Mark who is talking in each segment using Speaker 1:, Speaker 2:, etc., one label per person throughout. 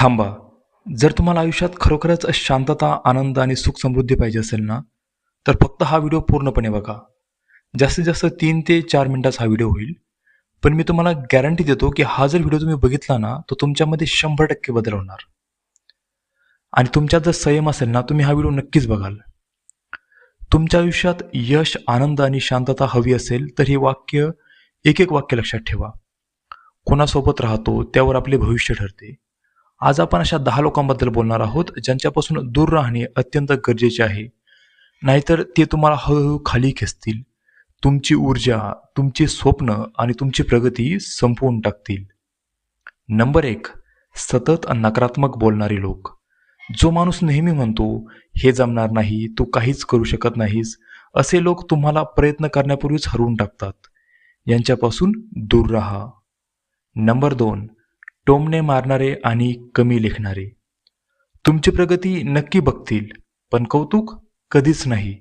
Speaker 1: थांबा. जर तुम्हाला आयुष्यात खरोखरच शांतता आनंद आणि सुख समृद्धी पाहिजे असेल ना तर फक्त हा व्हिडिओ पूर्णपणे बघा. जास्तीत जास्त तीन ते चार मिनटाचा हा व्हिडिओ होईल. पण मी तुम्हाला गॅरंटी देतो की हा जर व्हिडिओ तुम्ही बघितला ना तर तुमच्यामध्ये शंभर टक्के बदल होणार. आणि तुमच्यात जर संयम असेल ना तुम्ही हा व्हिडिओ नक्कीच बघाल. तुमच्या आयुष्यात यश आनंद आणि शांतता हवी असेल तर हे वाक्य एक एक वाक्य लक्षात ठेवा. कोणासोबत राहतो त्यावर आपले भविष्य ठरते. आज आपण अशा दहा लोकांबद्दल बोलणार आहोत ज्यांच्यापासून दूर राहणे अत्यंत गरजेचे आहे. नाहीतर ते तुम्हाला हळूहळू खाली खेचतील. तुमची ऊर्जा तुमची स्वप्न आणि तुमची प्रगती संपवून टाकतील. नंबर एक सतत नकारात्मक बोलणारे लोक. जो माणूस नेहमी म्हणतो हे जमणार नाही तू काहीच करू शकत नाहीस असे लोक तुम्हाला प्रयत्न करण्यापूर्वीच हरवून टाकतात. यांच्यापासून दूर राहा. नंबर दोन टोमणे मारणारे आणि कमी लेखणारे. तुमची प्रगती नक्की बघतील पण कौतुक कधीच नाही.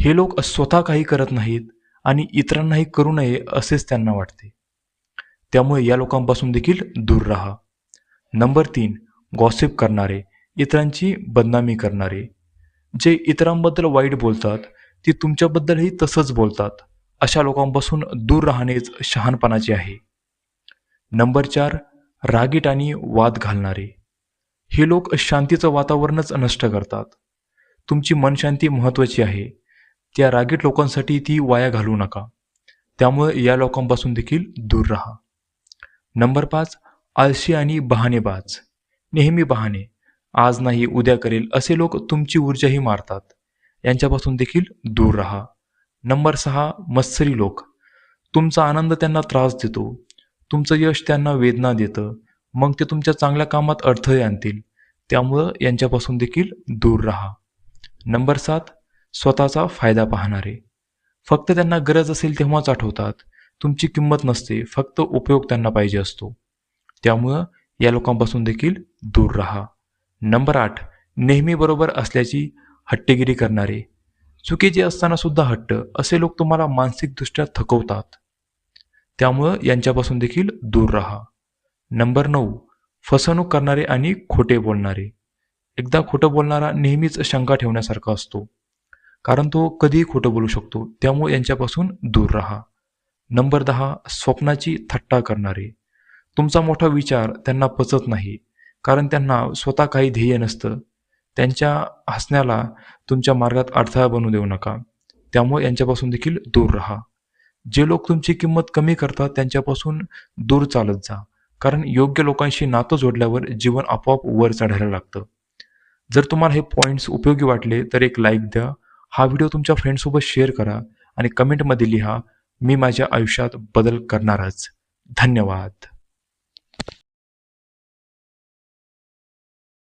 Speaker 1: हे लोक स्वतः काही करत नाहीत आणि इतरांनाही करू नये असेच त्यांना वाटते. त्यामुळे या लोकांपासून देखील दूर राहा. नंबर तीन गॉसिप करणारे इतरांची बदनामी करणारे. जे इतरांबद्दल वाईट बोलतात ते तुमच्याबद्दलही तसंच बोलतात. अशा लोकांपासून दूर राहणेच शहाणपणाचे आहे. नंबर चार रागीट आणि वाद घालणारे. हे लोक शांतीचं वातावरणच नष्ट करतात. तुमची मनशांती महत्त्वाची आहे. त्या रागीट लोकांसाठी ती वाया घालू नका. त्यामुळे या लोकांपासून देखील दूर राहा. नंबर पाच आळशी आणि बहाणेबाज. नेहमी बहाणे. आज नाही उद्या करेल असे लोक तुमची ऊर्जाही मारतात. यांच्यापासून देखील दूर राहा. नंबर सहा मत्सरी लोक. तुमचा आनंद त्यांना त्रास देतो. तुमचं यश त्यांना वेदना देतं मग ते तुमच्या चांगल्या कामात अडथळे आणतील. त्यामुळं यांच्यापासून देखील दूर राहा. नंबर सात स्वतःचा फायदा पाहणारे. फक्त त्यांना गरज असेल तेव्हाच आठवतात. तुमची किंमत नसते फक्त उपयोग त्यांना पाहिजे असतो. त्यामुळं या लोकांपासून देखील दूर राहा. नंबर आठ नेहमी बरोबर असल्याची हट्टेगिरी करणारे. चुकीचे असताना सुद्धा हट्ट असे लोक तुम्हाला मानसिकदृष्ट्या थकवतात. त्यामुळं यांच्यापासून देखील दूर राहा. नंबर नऊ फसवणूक करणारे आणि खोटे बोलणारे. एकदा खोटं बोलणारा नेहमीच शंका ठेवण्यासारखा असतो. कारण तो कधीही खोटं बोलू शकतो त्यामुळे यांच्यापासून दूर राहा. नंबर दहा स्वप्नाची थट्टा करणारे. तुमचा मोठा विचार त्यांना पचत नाही कारण त्यांना स्वतः काही ध्येय नसतं. त्यांच्या हसण्याला तुमच्या मार्गात अडथळा बनू देऊ नका. त्यामुळे यांच्यापासून देखील दूर राहा. जे लोक तुमची किंमत कमी करतात त्यांच्यापासून दूर चालत जा. कारण योग्य लोकांशी नातं जोडल्यावर जीवन आपोआप वर चढायला लागतं. जर तुम्हाला हे पॉईंट्स उपयोगी वाटले तर एक लाईक द्या. हा व्हिडिओ तुमच्या फ्रेंडसोबत शेअर करा आणि कमेंटमध्ये लिहा मी माझ्या आयुष्यात बदल करणारच. धन्यवाद.